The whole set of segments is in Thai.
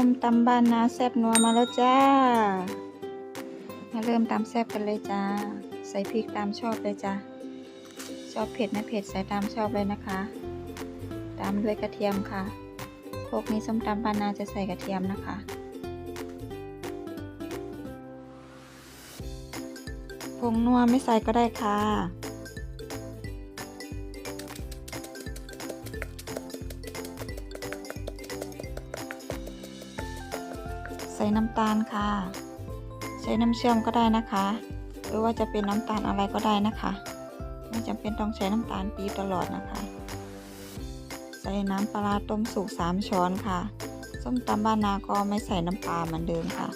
ส้มตำบ้านนาแซบนัวมาแล้วจ้า มาเริ่มตำแซบกันเลยจ้า ใส่พริกตามชอบเลยจ้า ชอบเผ็ดไม่เผ็ดใส่ตามชอบเลยนะคะ ตามด้วยกระเทียมค่ะ พวกนี้ส้มตำบ้านนาจะใส่กระเทียมนะคะ ผงนัวไม่ใส่ก็ได้ค่ะ ใส่น้ำตาลค่ะ ใช้น้ำเชื่อมก็ได้นะคะ หรือว่าจะเป็นน้ำตาลอะไรก็ได้นะคะ ไม่จำเป็นต้องใช้น้ำตาลปี๊บตลอดนะคะ ใส่น้ำปลาต้มสุก3ช้อนค่ะ ส้มตำบ้านนาก็ไม่ใส่น้ำปลาเหมือนเดิมค่ะ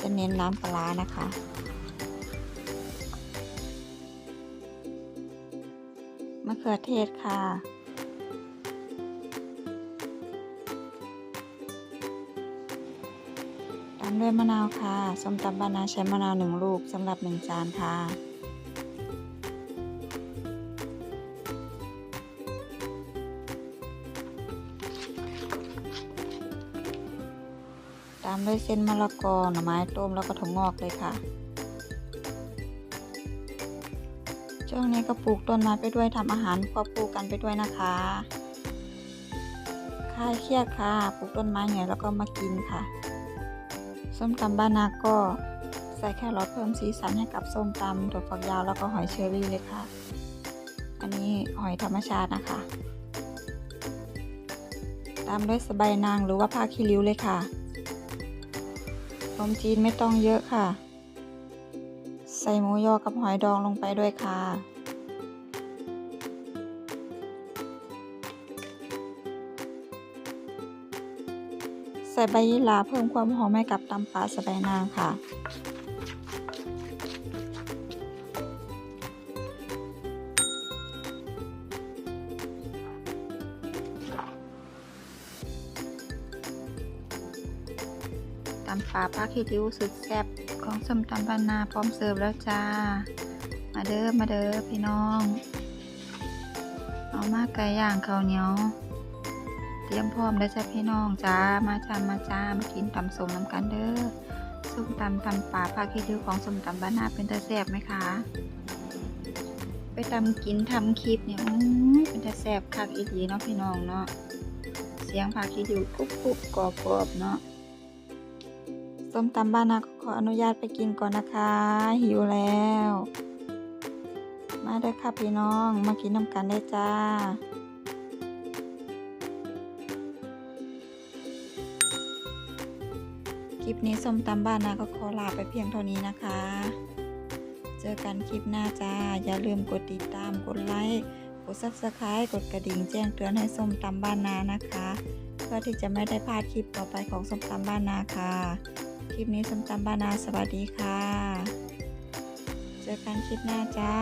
จะเน้นน้ำปลานะคะมะเขือเทศค่ะามด้วยมะนาวค่ะ ส้มตำบ้านนาใช้มะนาวหนึ่งลูกสำหรับหนึ่งจานค่ะ ตามด้วยเส้นมะละกอหน่อไม้ต้มแล้วก็ถั่วงอกเลยค่ะ ช่วงนี้ก็ปลูกต้นไม้ไปด้วยทำอาหารควบคู่กันไปด้วยนะคะคลายเครียดค่ะ ปลูกต้นไม้เหนื่อยแล้วก็มากินค่ะ ส้มตำบ้านนาก็ใส่แครอทเพิ่มสีสันให้กับส้มตำถั่วฝักยาวแล้วก็หอยเชอรี่เลยค่ะ อันนี้หอยธรรมชาตินะคะ ตามด้วยสบายนางหรือว่าผ้าคีริ้วเลยค่ะนมจีนไม่ต้องเยอะค่ะ ใส่หมูยอกับหอยดองลงไปด้วยค่ะ ส่ใบยี่หร่าเพิ่มความหอมให้กับตำปลาสะใบนางค่ะ ตำปลาปลาคิริ้วสุดแซ่บของสมตำบานนาพร้อมเสิร์ฟแล้วจ้า มาเด้อมาเด้อพี่น้อง เอามาไก่ย่างข้าวเหนียว เตรียมพร้อมแล้วจ้าพี่น้องจ้ามาจ้ามาจ้ามากินตำส้มน้ำกันเด้อส้มตำตำปลาปลาคิริ้วของส้มตำบ้านนาเป็นตาแซ่บไหมคะ ไปตำกินทำคลิปเนี่ยอื้อเป็นตาแซ่บคักอีหลีเนาะพี่น้องเนาะเสียงผักคิริ้วกรุบกรุบกรอบกรอบเนาะส้มตำบ้านนาขออนุญาตไปกินก่อนนะคะ หิวแล้ว มาเด้อค่ะพี่น้องมากินน้ำกันได้จ้า ลิปนี้ส้มตำบ้านนาก็ขอลาไปเพียงเท่านี้นะคะ เจอกันคลิปหน้าจ้า อย่าลืมกดติดตาม กดไลค์ กดซับสไครต์กดกระดิ่งแจ้งเตือนให้ส้มตำบ้านนานะคะ เพื่อที่จะไม่ได้พลาดคลิปต่อไปของส้มตำบ้านนาค่ะ คลิปนี้ส้มตำบ้านนาสวัสดีค่ะ เจอกันคลิปหน้าจ้า